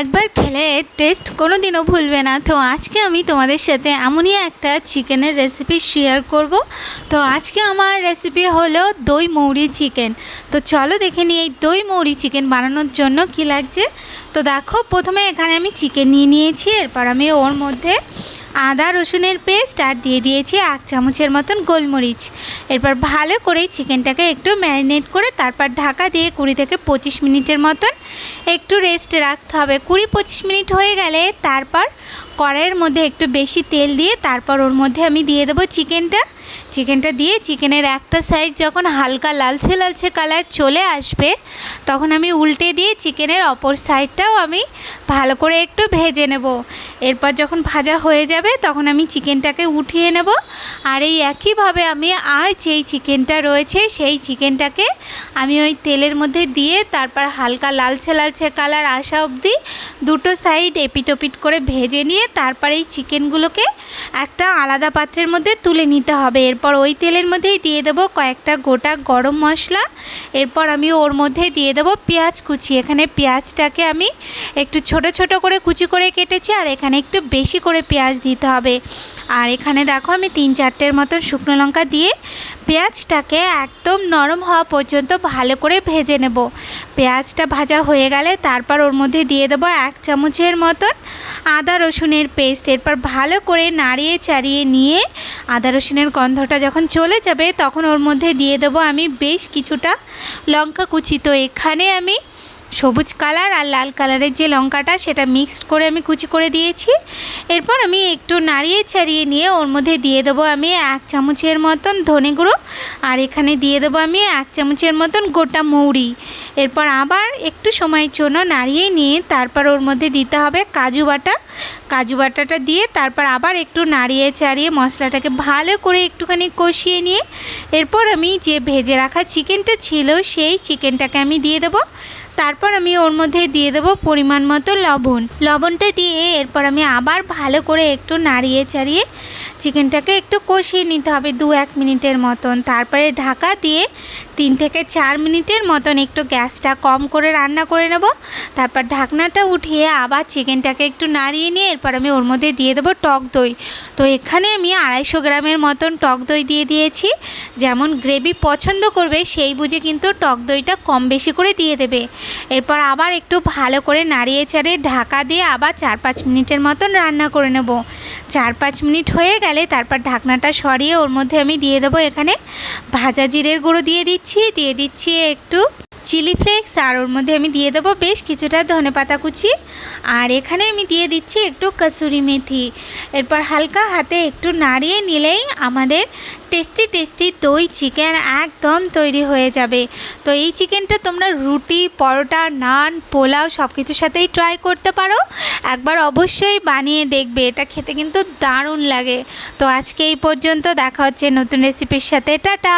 একবার খেলে টেস্ট কোনো দিনও ভুলবে না। তো আজকে আমি তোমাদের সাথে এমনই একটা চিকেনের রেসিপি শেয়ার করব। তো আজকে আমার রেসিপি হলো দই মৌরি চিকেন তো চলো দেখে নিই এই দই মৌরি চিকেন বানানোর জন্য কি লাগছে। তো দেখো, প্রথমে এখানে আমি চিকেন নিয়ে নিয়েছি, এরপর আমি ওর মধ্যে আদা, রসুনের পেস্ট আর দিয়ে দিয়েছি এক চামচের মতন গোলমরিচ। এরপর ভালো করে চিকেনটাকে একটু ম্যারিনেট করে তারপর ঢাকা দিয়ে কুড়ি থেকে পঁচিশ মিনিটের মতন একটু রেস্ট রাখতে হবে। কুড়ি পঁচিশ মিনিট হয়ে গেলে তারপর কড়াইয়ের মধ্যে একটু বেশি তেল দিয়ে তারপর ওর মধ্যে আমি দিয়ে দেবো চিকেনটা। চিকেনটা দিয়ে চিকেনের একটা সাইড যখন হালকা লালচে লালচে কালার চলে আসবে, তখন আমি উল্টে দিয়ে চিকেনের অপর সাইডটাও আমি ভালো করে একটু ভেজে নেব। এরপর যখন ভাজা হয়ে যাবে তখন আমি চিকেনটাকে উঠিয়ে নেব। আর এই একইভাবে আমি আর যেই চিকেনটা রয়েছে, সেই চিকেনটাকে আমি ওই তেলের মধ্যে দিয়ে তারপর হালকা লালচে লালচে কালার আসা অবধি দুটো সাইড এপিটোপিট করে ভেজে নিয়ে তারপর এই চিকেনগুলোকে একটা আলাদা পাত্রের মধ্যে তুলে নিতে হবে। এরপর ওই তেলের মধ্যেই দিয়ে দেবো কয়েকটা গোটা গরম মশলা। এরপর আমি ওর মধ্যে দিয়ে দেবো পেঁয়াজ কুচি। এখানে পেঁয়াজটাকে আমি একটু ছোট ছোট করে কুচি করে কেটেছি, আর এখানে একটু বেশি করে পেঁয়াজ দিতে হবে। আর এখানে দেখো আমি তিন চারটের মতন শুকনো লঙ্কা দিয়ে পেঁয়াজটাকে একদম নরম হওয়া পর্যন্ত ভালো করে ভেজে নেব। পেঁয়াজটা ভাজা হয়ে গেলে তারপর ওর মধ্যে দিয়ে দেবো এক চামচের মতন আদা রসুনের পেস্ট। এরপর ভালো করে নাড়িয়ে চাড়িয়ে নিয়ে আদা রসুনের গন্ধটা যখন চলে যাবে তখন ওর মধ্যে দিয়ে দেবো আমি বেশ কিছুটা লঙ্কা কুচি। তো এখানে আমি সবুজ কালার আর লাল কালারের যে লঙ্কাটা সেটা মিক্সড করে আমি কুচি করে দিয়েছি। এরপর আমি একটু নাড়িয়ে ছাড়িয়ে নিয়ে ওর মধ্যে দিয়ে দেবো আমি এক চামচের মতন ধনে গুঁড়ো আর এখানে দিয়ে দেবো আমি এক চামচের মতন গোটা মৌরি। এরপর আবার একটু সময়ের জন্য নাড়িয়ে নিয়ে তারপর ওর মধ্যে দিতে হবে কাজু বাটা। কাজু বাটাটা দিয়ে তারপর আবার একটু নাড়িয়ে চাড়িয়ে মশলাটাকে ভালো করে একটুখানি কষিয়ে নিয়ে এরপর আমি যে ভেজে রাখা চিকেনটা ছিল সেই চিকেনটাকে আমি দিয়ে দেবো। তারপর আমি ওর মধ্যে দিয়ে দেবো পরিমাণ মতো লবণ। লবণটা দিয়ে এরপর আমি আবার ভালো করে একটু নাড়িয়ে চাড়িয়ে চিকেনটাকে একটু কষিয়ে নিতে হবে দু এক মিনিটের মতন। তারপরে ঢাকা দিয়ে তিন থেকে চার মিনিটের মতন একটু গ্যাসটা কম করে রান্না করে নেব। তারপর ঢাকনাটা উঠিয়ে আবার চিকেনটাকে একটু নাড়িয়ে নিয়ে এরপর আমি ওর মধ্যে দিয়ে দেবো টক দই। তো এখানে আমি আড়াইশো গ্রামের মতন টক দই দিয়ে দিয়েছি। যেমন গ্রেভি পছন্দ করবে সেই বুঝে কিন্তু টক দইটা কম বেশি করে দিয়ে দেবে। এরপর আবার একটু ভালো করে নাড়িয়ে চাড়িয়ে ঢাকা দিয়ে আবার চার পাঁচ মিনিটের মতন রান্না করে নেব। চার পাঁচ মিনিট হয়ে গেলে তারপর ঢাকনাটা সরিয়ে ওর মধ্যে আমি দিয়ে দেবো এখানে ভাজা জিরের গুঁড়ো দিয়ে দিচ্ছি দিয়ে দিচ্ছি একটু চিলি ফ্লেক্স, আর ওর মধ্যে আমি দিয়ে দেবো বেশ কিছুটা ধনে পাতা কুচি। আর এখানে আমি দিয়ে দিচ্ছি একটু কসুরি মেথি। এরপর হালকা হাতে একটু নাড়িয়ে নিলেই আমাদের টেস্টি টেস্টি দই চিকেন একদম তৈরি হয়ে যাবে। তো এই চিকেনটা তোমরা রুটি, পরোটা, নান, পোলাও সব কিছুর সাথেই ট্রাই করতে পারো। একবার অবশ্যই বানিয়ে দেখবে, এটা খেতে কিন্তু দারুণ লাগে। তো আজকে এই পর্যন্ত দেখা হচ্ছে নতুন রেসিপির সাথে। টাটা!